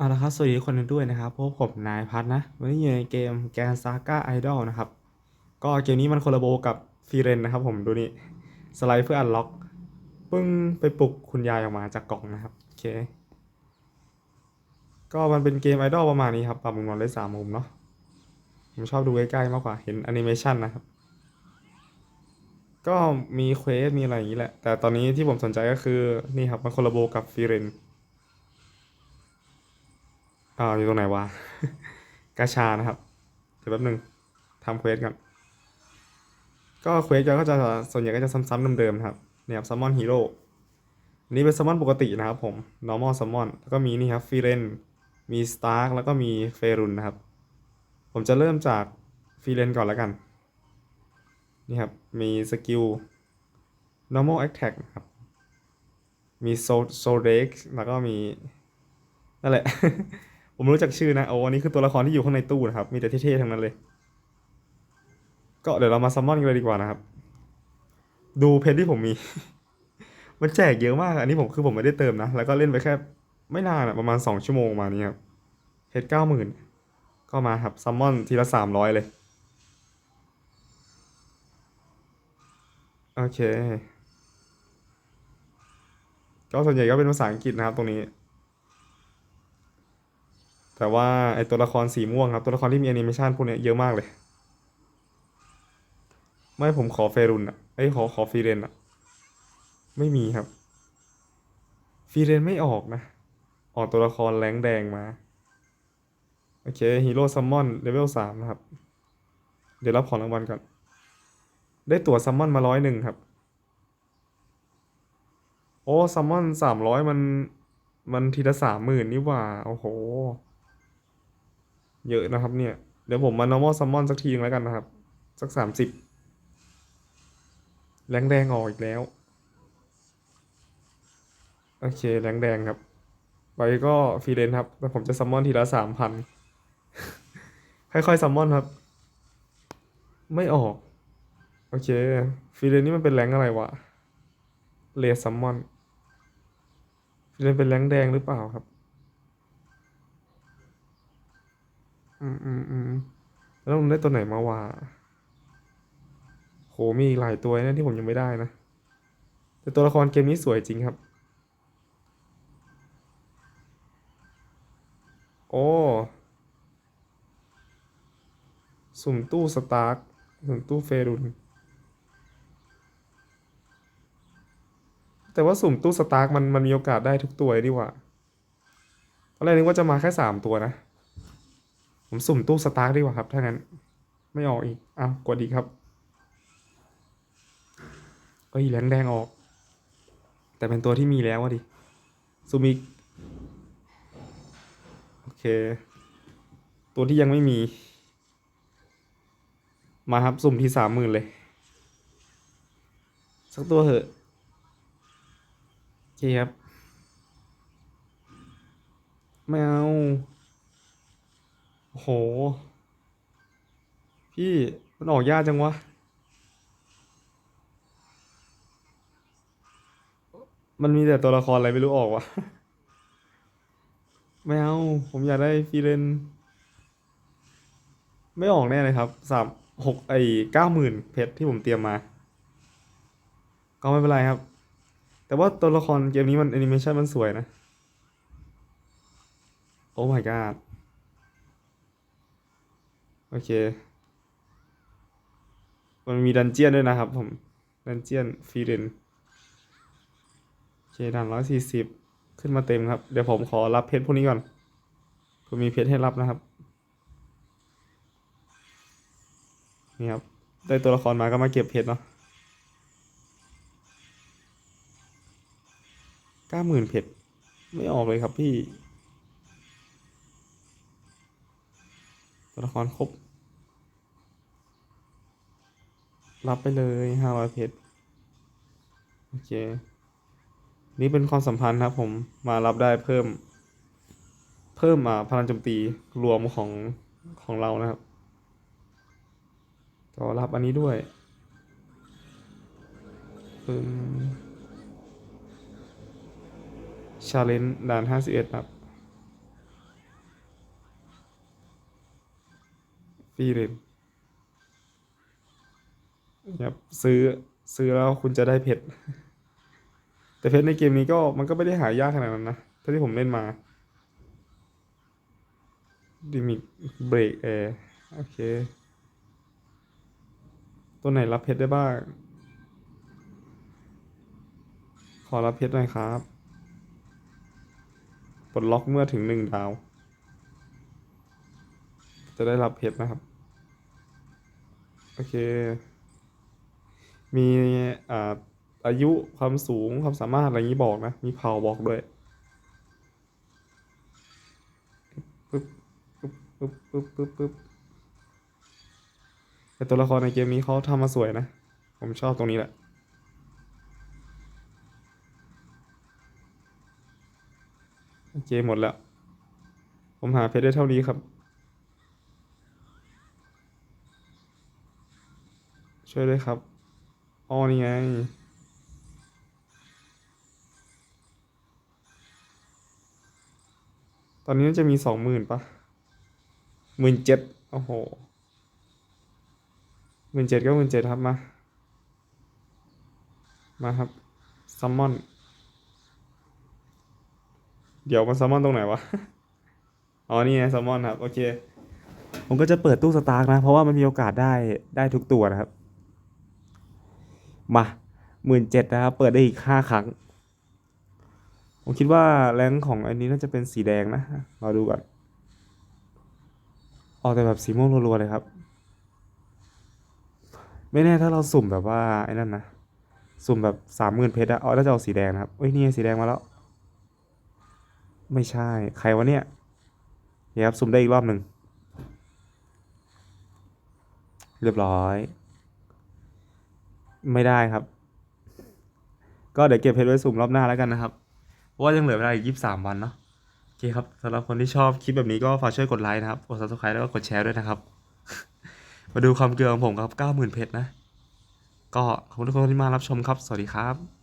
เอาละครับสวัสดีทุกคนด้วยนะครับพวกผมนายพัฒน์นะ วันนี้อยู่ในเกมแกนซาก้าไอดอลนะครับ ก็เกมนี้มันคนละโบกับฟีเรนนะครับผมดูนี่ สไลด์เพื่ออันล็อก ปึ้งไปปลุกคุณยายออกมาจากกล่องนะครับ โอเค ก็มันเป็นเกมไอดอลประมาณนี้ครับปรับมุมมองได้สามมุมเนาะผมชอบดูใกล้ๆมากกว่าเห็นแอนิเมชันนะครับ ก็มีเควสมีอะไรอย่างนี้แหละ แต่ตอนนี้ที่ผมสนใจก็คือนี่ครับมันคนละโบกับฟีเรน อ่าอยู่ตรงไหนวะ กาชานะครับ เดี๋ยวแป๊บหนึงทำเควสก่อน ก็เควสก็จะส่วนใหญ่ก็จะซ้ำๆเดิมๆนะครับ เนี่ยครับซัมมอนฮีโร่อันนี้เป็นซัมมอนปกตินะครับผม normal summon แล้วก็มีนี่ครับฟีเรนมีสตาร์กแล้วก็มีเฟรุนนะครับ ผมจะเริ่มจากฟีเรนก่อนแล้วกัน นี่ครับ มีสกิล normal attack นะครับ มีโซโซเด็กแล้วก็มี นั่นแหละ ผมรู้จักชื่อนะโอ้อันนี้คือตัวละครที่อยู่ข้างในตู้นะครับ มีแต่เท่ๆทั้งนั้นเลย ก็เดี๋ยวเรามาซัมมอนกันเลยดีกว่านะครับ ดูเพจที่ผมมี มันแจกเยอะมากอะอันนี้ผมคือผมไม่ได้เติมนะ แล้วก็เล่นไปแค่ ไม่นานอะประมาณสองชั่วโมงมานี้ครับเพจเก้าหมื่นก็มาครับซัมมอนทีละสามร้อยเลย โอเค ก็ส่วนใหญ่ก็เป็นภาษาอังกฤษนะครับตรงนี้ แต่ว่าไอตัวละครสีม่วงครับ ตัวละครที่มีแอนิเมชันพวกนี้เยอะมากเลย ไม่ผมขอเฟรุนอะไอขอขอฟีเรนอะไม่มีครับ ฟีเรนไม่ออกนะ ออกตัวละครแรงแดงมา โอเคฮีโร่ซัมมอนเลเวลสามนะครับ เดี๋ยวรับของรางวัลก่อน ได้ตั๋วซัมมอนมาร้อยหนึ่งครับ โอ้ซัมมอนสามร้อยมันมันทีละสามหมื่นนี่หว่า โอ้โห เยอะนะครับเนี่ย เดี๋ยวผมมา normal summon สักทีนึงแล้วกันนะครับ สักสามสิบแรงแดงออกอีกแล้ว โอเคแรงแดงครับ ไปก็ฟรีเลนครับแต่ผมจะซัมมอนทีละสามพันค่อยๆซัมมอนครับ ไม่ออก โอเคฟรีเลนนี่มันเป็นแรงอะไรวะเลสซัมมอนฟรีเลนเป็นแรงแดงหรือเปล่าครับ อืมอืมอืมแล้วผมได้ตัวไหนมาวะโหมีอีกหลายตัวนะที่ผมยังไม่ได้นะ แต่ตัวละครเกมนี้สวยจริงครับ โอ้ สุ่มตู้สตาร์กสุ่มตู้เฟรุน แต่ว่าสุ่มตู้สตาร์กมันมันมีโอกาสได้ทุกตัวดีหว่าตอนแรกนึกว่าจะมาแค่สามตัวนะ ผมสุ่มตู้สตาร์ดีกว่าครับ ถ้างั้น ไม่ออกอีกอ้าวกดอีครับเอ้ยแรงแดงออก แต่เป็นตัวที่มีแล้วอะดิซูมิกโอเค ตัวที่ยังไม่มี มาครับสุ่มที่สามหมื่นเลย สักตัวเหอะโอเคครับ ไม่เอา โห พี่มันออกยากจังวะ มันมีแต่ตัวละครอะไรไม่รู้ออกวะ ไม่เอา ผมอยากได้ฟีเรน ไม่ออกแน่เลยครับสามหกไอ้เก้าหมื่นเพชรที่ผมเตรียมมา ก็ไม่เป็นไรครับ แต่ว่าตัวละครเกมนี้มันแอนิเมชันมันสวยนะ โอ้ my god โอเค มันมีดันเจียนด้วยนะครับผม ดันเจียนฟีเรนโอเคด่านร้อยสี่สิบขึ้นมาเต็มครับ เดี๋ยวผมขอรับเพชรพวกนี้ก่อน ผมมีเพชรให้รับนะครับ นี่ครับ ได้ตัวละครมาก็มาเก็บเพชรเนาะเก้าหมื่นเพชรไม่ออกเลยครับพี่ ตัวละครครบ รับไปเลยห้าร้อยเพชรโอเค นี่เป็นความสัมพันธ์ครับผมมารับได้เพิ่ม เพิ่มมาพลังโจมตีรวมของของเรานะครับก็รับอันนี้ด้วยอืมชาเลนด่านห้าสิบเอ็ดครับฟีเรน ครับซื้อซื้อแล้วคุณจะได้เพชรแต่เพชรในเกมนี้ก็มันก็ไม่ได้หายากขนาดนั้นนะเท่าที่ผมเล่นมาดิมิกเบรกแอร์โอเค ตัวไหนรับเพชรได้บ้าง ขอรับเพชรหน่อยครับ ปลดล็อกเมื่อถึงหนึ่งดาว จะได้รับเพชรนะครับ โอเค มีอ่าอายุความสูงความสามารถอะไรอย่างนี้บอกนะ มีเผ่าบอกด้วยปึ๊บปึ๊บปึ๊บปึ๊บปึ๊บปึ๊บแต่ตัวละครในเกมนี้เขาทำมาสวยนะ ผมชอบตรงนี้แหละโอเคหมดแล้ว ผมหาเพชรได้เท่านี้ครับ ช่วยด้วยครับ อ๋อนี่ไง ตอนนี้น่าจะมีสองหมื่นปะหมื่นเจ็ดโอ้โหหมื่นเจ็ดก็หมื่นเจ็ดครับมา มาครับซัมมอน เดี๋ยวมันซัมมอนตรงไหนวะ อ๋อ นี่ไงซัมมอนครับ โอเค ผมก็จะเปิดตู้สตาร์กนะ เพราะว่ามันมีโอกาสได้ได้ทุกตัวนะครับ มาหมื่นเจ็ดนะครับ เปิดได้อีกห้าครั้ง ผมคิดว่าแรงของอันนี้น่าจะเป็นสีแดงนะเราดูก่อนออกแต่แบบสีม่วงรัวๆเลยครับ ไม่แน่ถ้าเราสุ่มแบบว่าไอ้นั่นนะ สุ่มแบบสามหมื่นเพชรอะเอาแล้วจะเอาสีแดงนะครับเอ้ยนี่สีแดงมาแล้ว ไม่ใช่ใครวะเนี่ยเดี๋ยวครับสุ่มได้อีกรอบหนึ่งเรียบร้อย ไม่ได้ครับ ก็เดี๋ยวเก็บเพชรไว้สุ่มรอบหน้าแล้วกันนะครับ เพราะว่ายังเหลือเวลาอีกยี่สิบสามวันเนาะโอเคครับสำหรับคนที่ชอบคลิปแบบนี้ก็ฝากช่วยกดไลค์นะครับกด subscribe แล้วก็กดแชร์ด้วยนะครับ มาดูความเกลือของผมครับเก้าหมื่นเพชรนะ ก็ขอบคุณทุกคนที่มารับชมครับ สวัสดีครับ